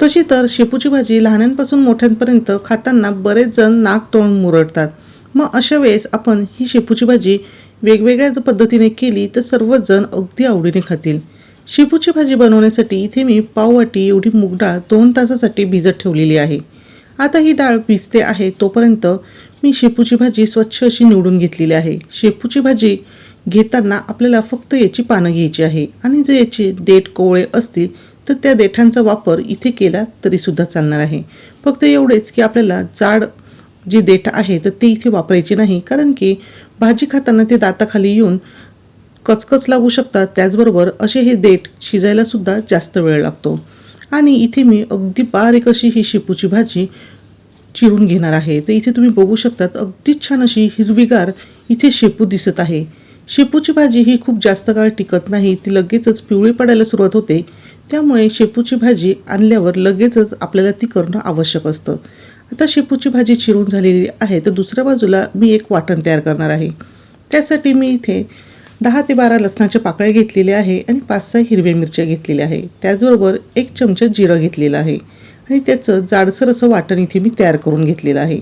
तशी तर शेपूची भाजी लहानांपासून मोठ्यांपर्यंत खाताना बरेच जण नाक तोंड मुरडतात. मग अशा वेळेस आपण ही शेपूची भाजी वेगवेगळ्या पद्धतीने केली तर सर्वच जण अगदी आवडीने खातील. शेपूची भाजी बनवण्यासाठी इथे मी पाववाटी एवढी मूग डाळ दोन तासासाठी भिजत ठेवलेली आहे. आता ही डाळ भिजते आहे तोपर्यंत मी शेपूची भाजी स्वच्छ अशी निवडून घेतलेली आहे. शेपूची भाजी घेताना आपल्याला फक्त याची पानं घ्यायची आहे आणि जर याचे देठ कोवळे असतील तर त्या देठांचा वापर इथे केला तरीसुद्धा चालणार आहे. फक्त एवढेच की आपल्याला जाड जे देठ आहे तर ते इथे वापरायचे नाही. कारण की भाजी खाताना ते दाताखाली येऊन कचकच लागू शकतात. त्याचबरोबर असे हे देठ शिजायलासुद्धा जास्त वेळ लागतो. आणि इथे मी अगदी बारीक अशी ही शेपूची भाजी चिरून घेणार आहे. तर इथे तुम्ही बघू शकतात अगदी छान अशी हिरवीगार इथे शेपू दिसत आहे. शेपूची भाजी ही खूप जास्त काळ टिकत नाही ती लगेचच पिवळी पडायला सुरुवात होते. त्यामुळे शेपूची भाजी आणल्यावर लगेचच आपल्याला ती करणं आवश्यक असतं. आता शेपूची भाजी चिरून झालेली आहे तर दुसऱ्या बाजूला मी एक वाटण तयार करणार आहे. त्यासाठी मी इथे दहा ते बारा लसणाच्या पाकळ्या घेतलेल्या आहे आणि पाच सहा हिरव्या मिरच्या घेतलेल्या आहे. त्याचबरोबर एक चमचा जिरं घेतलेलं आहे आणि त्याचं जाडसर असं वाटण इथे मी तयार करून घेतलेलं आहे.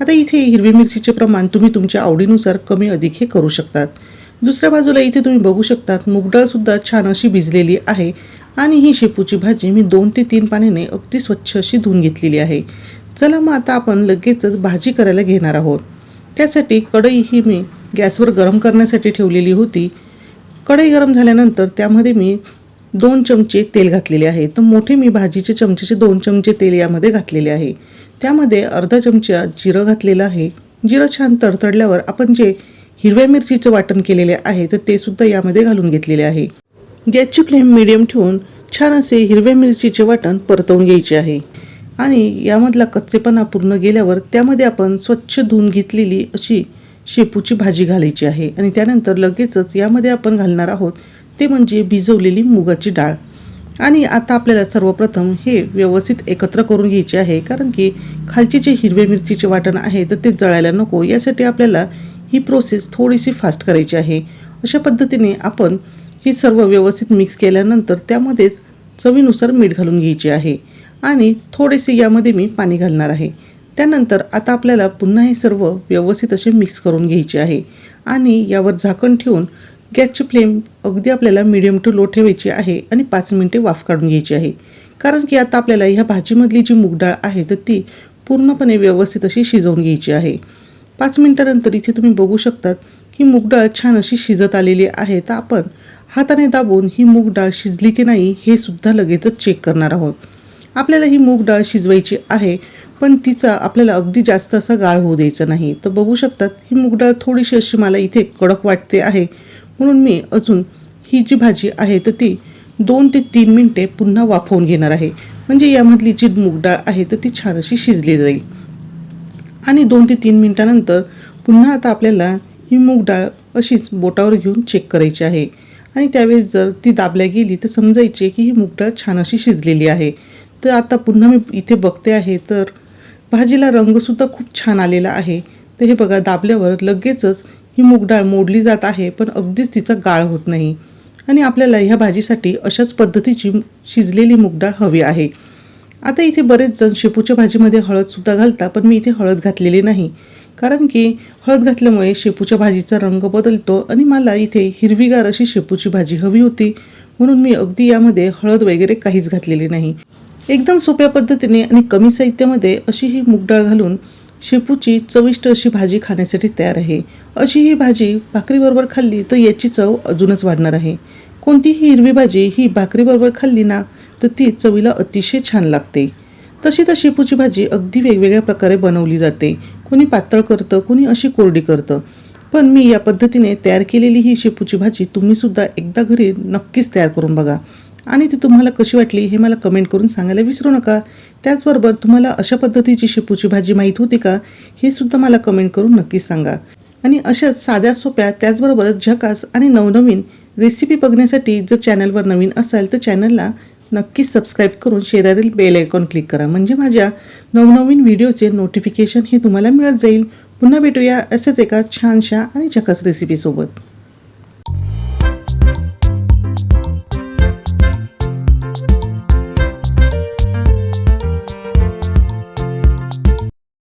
आता इथे हिरवी मिरचीचे प्रमाण तुम्ही तुमच्या आवडीनुसार कमी अधिक हे करू शकतात. दुसऱ्या बाजूला इथे तुम्ही बघू शकतात मुगडाळसुद्धा छान अशी भिजलेली आहे आणि ही शेपूची भाजी मी दोन ते तीन पाण्याने अगदी स्वच्छ अशी धुवून घेतलेली आहे. चला मग आता आपण लगेचच भाजी करायला घेणार आहोत. त्यासाठी कढई ही मी गॅसवर गरम करण्यासाठी ठेवलेली होती. कढई गरम झाल्यानंतर त्यामध्ये मी दोन चमचे तेल घातलेले आहे. तर मोठे मी भाजीचे चमचेचे दोन चमचे तेल यामध्ये घातलेले आहे. त्यामध्ये अर्धा चमचा जिरं घातलेलं आहे. जिरं छान तडतडल्यावर आपण जे हिरव्या मिरचीचं वाटण केलेले आहे तर ते सुद्धा यामध्ये घालून घेतलेले आहे. गॅसची फ्लेम मिडियम ठेवून छान असे हिरव्या मिरचीचे वाटण परतवून घ्यायचे आहे. आणि यामधला कच्चेपणा पूर्ण गेल्यावर त्यामध्ये आपण स्वच्छ धुवून घेतलेली अशी शेपूची भाजी घालायची आहे. आणि त्यानंतर लगेचच यामध्ये आपण घालणार आहोत ते म्हणजे भिजवलेली मुगाची डाळ. आणि आता आपल्याला सर्वप्रथम हे व्यवस्थित एकत्र करून घ्यायचे आहे कारण की खालचे जे हिरव्या मिरचीचे वाटण आहे तर ते जळायला नको. यासाठी आपल्याला ही प्रोसेस थोडीशी फास्ट करायची आहे. अशा पद्धतीने आपण हे सर्व व्यवस्थित मिक्स केल्यानंतर त्यामध्येच चवीनुसार मीठ घालून घ्यायचे आहे. आणि थोडेसे यामध्ये मी पाणी घालणार आहे. त्यानंतर आता आपल्याला पुन्हा हे सर्व व्यवस्थित असे मिक्स करून घ्यायचे आहे. आणि यावर झाकण ठेवून गॅसची फ्लेम अगदी आपल्याला मिडियम टू लो ठेवायची आहे आणि पाच मिनटे वाफ काढून घ्यायची आहे. कारण की आता आपल्याला ह्या भाजीमधली जी मूगडाळ आहे तर ती पूर्णपणे व्यवस्थित अशी शिजवून घ्यायची आहे. पाच मिनटानंतर इथे तुम्ही बघू शकतात की मूगडाळ छान अशी शिजत आलेली आहे. तर आपण हाताने दाबून ही मूग डाळ शिजली की नाही हे सुद्धा लगेचच चेक करणार आहोत. आपल्याला ही मूग डाळ शिजवायची आहे पण तिचा आपल्याला अगदी जास्त असा गाळ होऊ द्यायचा नाही. तर बघू शकतात ही मूग डाळ थोडीशी अशी मला इथे कडक वाटते आहे. म्हणून मी अजून ही जी भाजी आहे तर ती दोन ते तीन मिनटे पुन्हा वाफवून घेणार आहे. म्हणजे यामधली जी मूग डाळ आहे तर ती छान अशी शिजली जाईल. आणि दोन ते तीन मिनटानंतर पुन्हा आता आपल्याला ही मूग डाळ अशीच बोटावर घेऊन चेक करायची आहे. आणि त्यावेळेस जर ती दाबल्या गेली तर समजायचे की ही मूग डाळ छान अशी शिजलेली आहे. तर आता पुन्हा मी इथे बघते आहे तर भाजीला रंगसुद्धा खूप छान आलेला आहे. तर हे बघा दाबल्यावर लगेचच ही मूग डाळ मोडली जात आहे पण अगदीच तिचा गाळ होत नाही. आणि आपल्याला ह्या भाजीसाठी अशाच पद्धतीची शिजलेली मूग डाळ हवी आहे. आता इथे बरेच जण शेपूच्या भाजीमध्ये हळदसुद्धा घालतात पण मी इथे हळद घातलेली नाही. कारण की हळद घातल्यामुळे शेपूच्या भाजीचा रंग बदलतो आणि मला इथे हिरवीगार अशी शेपूची भाजी हवी होती. म्हणून मी अगदी यामध्ये हळद वगैरे काहीच घातलेली नाही. एकदम सोप्या पद्धतीने आणि कमी साहित्यामध्ये अशी ही मूगडाळ घालून शेपूची चविष्ट अशी भाजी खाण्यासाठी तयार आहे. अशी ही भाजी भाकरीबरोबर खाल्ली तर याची चव अजूनच वाढणार आहे. कोणतीही हिरवी भाजी ही भाकरीबरोबर खाल्ली ना तर ती चवीला अतिशय छान लागते. तशी तर शेपूची भाजी अगदी वेगवेगळ्या प्रकारे बनवली जाते. कोणी पातळ करतं कोणी अशी कोरडी करतं. पण मी या पद्धतीने तयार केलेली ही शेपूची भाजी तुम्हीसुद्धा एकदा घरी नक्कीच तयार करून बघा. आणि ती तुम्हाला कशी वाटली हे मला कमेंट करून सांगायला विसरू नका. त्याचबरोबर तुम्हाला अशा पद्धतीची शेपूची भाजी माहीत होती का हे सुद्धा मला कमेंट करून नक्कीच सांगा. आणि अशाच साध्या सोप्या त्याचबरोबर झकास आणि नवनवीन रेसिपी बघण्यासाठी जर चॅनलवर नवीन असाल तर चॅनलला नक्कीच सबस्क्राईब करून शेजारील बेल आयकॉन क्लिक करा. म्हणजे माझ्या नवनवीन व्हिडिओचे नोटिफिकेशन हे तुम्हाला मिळत जाईल. पुन्हा भेटूया असेच एका छानशा आणि झकास रेसिपीसोबत